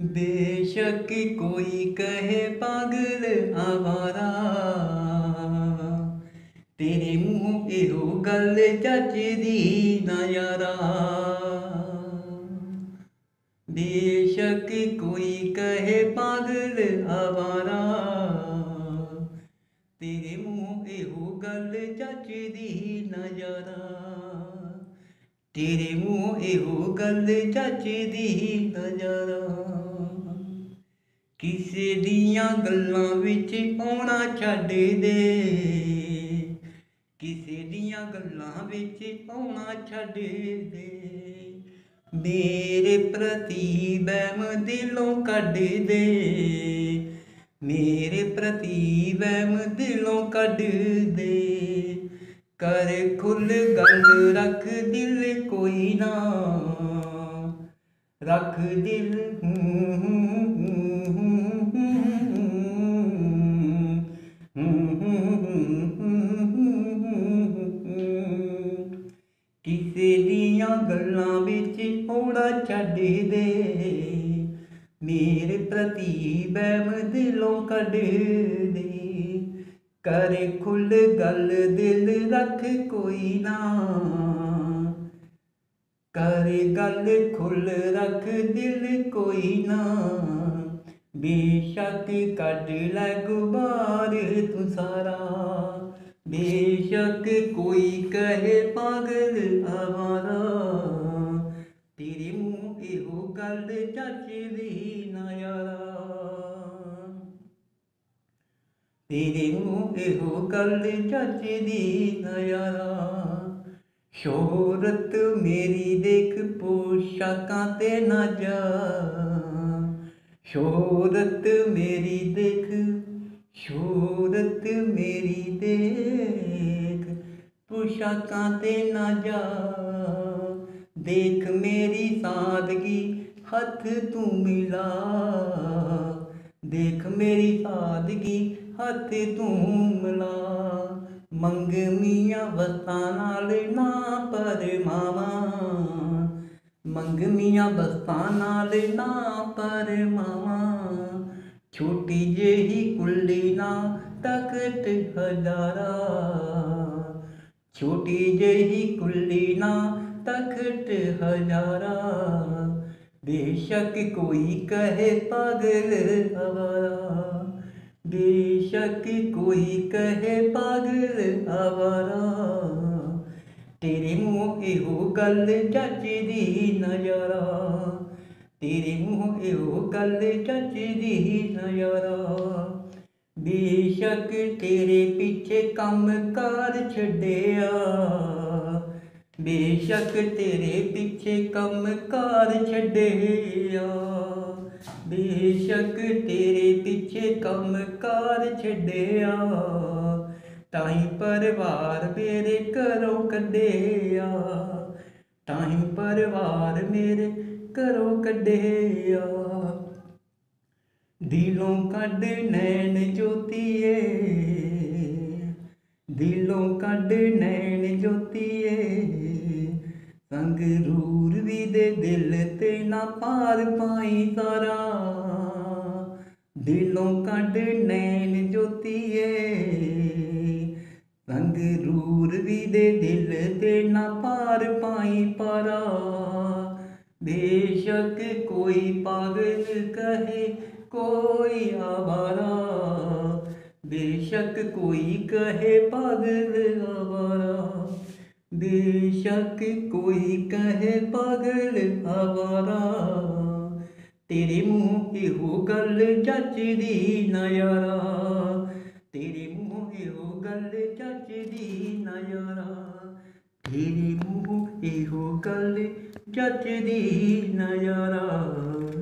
बेशक कोई कहे, पागल आवारा। तेरे मुँह एहो गल जचदी ना यारा। बेशक कोई कहे, पागल आवारा। तेरे मुँह एहो गल जचदी ना यारा। ਤੇਰੇ ਮੂੰਹ ਇਹੋ ਗੱਲ ਜੱਜਦੀ ਨਜ਼ਰ ਕਿਸੇ ਦੀਆਂ ਗੱਲਾਂ ਵਿੱਚ ਆਉਣਾ ਛੱਡ ਦੇ। ਕਿਸੇ ਦੀਆਂ ਗੱਲਾਂ ਵਿੱਚ ਆਉਣਾ ਛੱਡ ਦੇ। ਮੇਰੇ ਪ੍ਰਤੀ ਬਹਿਮ ਦਿਲੋਂ ਕੱਢ ਦੇ। ਮੇਰੇ ਪ੍ਰਤੀ ਬਹਿਮ ਦਿਲੋਂ ਕੱਢ ਦੇ। ਕਰ ਖੁੱਲ ਗੱਲ ਰੱਖ ਦਿਲ ਕੋਈ ਨਾ। ਰੱਖ ਦਿਲ ਕਿਸੇ ਦੀਆਂ ਗੱਲਾਂ ਵਿੱਚ ਹੋੜਾ ਛੱਡ ਦੇ। ਮੇਰੇ ਪ੍ਰਤੀ ਬਹਿਮ ਦਿਲੋਂ ਕੱਢ ਦੇ। करे खुल गल दिल रख कोई ना। करे गल खुल रख दिल कोई ना। बेशक कट लै गुबार तू सारा। बेशक कोई कहे पागल आवारा। तेरे मुँह एहो गल चच तेरे मुँह हो कल चचरी नयारा शोहरत मेरी देख पोशाका ते ना जा शोहरत मेरी देख शोहरत मेरी देख पोशाका ते ना जा देख मेरी सादगी, हथ तू मिला। देख मेरी ਹੱਥ ਤੂੰ ਮਿਲਾ ਮੰਗ ਮੀਆਂ ਵਸਤਾਂ ਨਾਲ ਨਾ ਪਰ ਮਾਵਾ ਮੰਗ ਮੀਆਂ ਵਸਤਾਂ ਨਾਲ ਨਾ ਪਰ ਮਾਵਾ ਛੋਟੀ ਜਿਹੀ ਕੁੱਲੀ ਨਾ ਤਖਤ ਹਜ਼ਾਰਾ ਛੋਟੀ ਜਿਹੀ ਕੁੱਲੀ ਨਾ ਤਖਤ ਹਜ਼ਾਰਾ ਬੇਸ਼ੱਕ ਕੋਈ ਕਹੇ ਪਾਗਲ ਹਵਾਰਾ बेशक कोई कहे, पागल आवारा। तेरे मुँह एहो गल जचदी नज़ारा। तेरे मुँह एहो गल जचदी नज़ारा। बेशक तेरे पीछे कम कार छड़िया बेशक तेरे पीछे कम कार छड़िया ਬੇਸ਼ੱਕ ਤੇਰੇ ਪਿੱਛੇ ਕੰਮ ਕਾਰ ਛੱਡਿਆ। ਤਾਈ ਪਰਿਵਾਰ ਮੇਰੇ ਘਰੋਂ ਕੱਢਿਆ। ਤਾਈ ਪਰਿਵਾਰ ਮੇਰੇ ਘਰੋਂ ਕੱਢਿਆ। ਦਿਲੋਂ ਕੱਢ ਨੈਣ ਜੋਤੀਏ। ਦਿਲੋਂ ਕੱਢ ਨੈਣ ਜੋਤੀਏ। ਸੰਗਰੂਰ ਵੀ ਦੇ ਦਿਲ ਤੇ ਨਾ ਪਾਰ ਪਾਈ ਤਾਰਾ ਦਿਲੋਂ ਕੱਢ ਨੈਣ ਜੋਤੀਏ ਸੰਗਰੂਰ ਵੀ ਦੇ ਦਿਲ ਤੇ ਨਾ ਪਾਰ ਪਾਈ ਪਾਰਾ ਬੇਸ਼ੱਕ ਕੋਈ ਪਾਗਲ ਕਹੇ ਕੋਈ ਆਵਾਰਾ ਬੇਸ਼ੱਕ ਕੋਈ ਕਹੇ ਪਾਗਲ ਆਵਾਰਾ बेशक कोई कहे पागल आवारा, तेरे मुँह पे हो गल जचदी नयारा, तेरे मुँह पे हो गल जचदी नयारा, तेरे मुँह पे हो गल जचदी नयारा।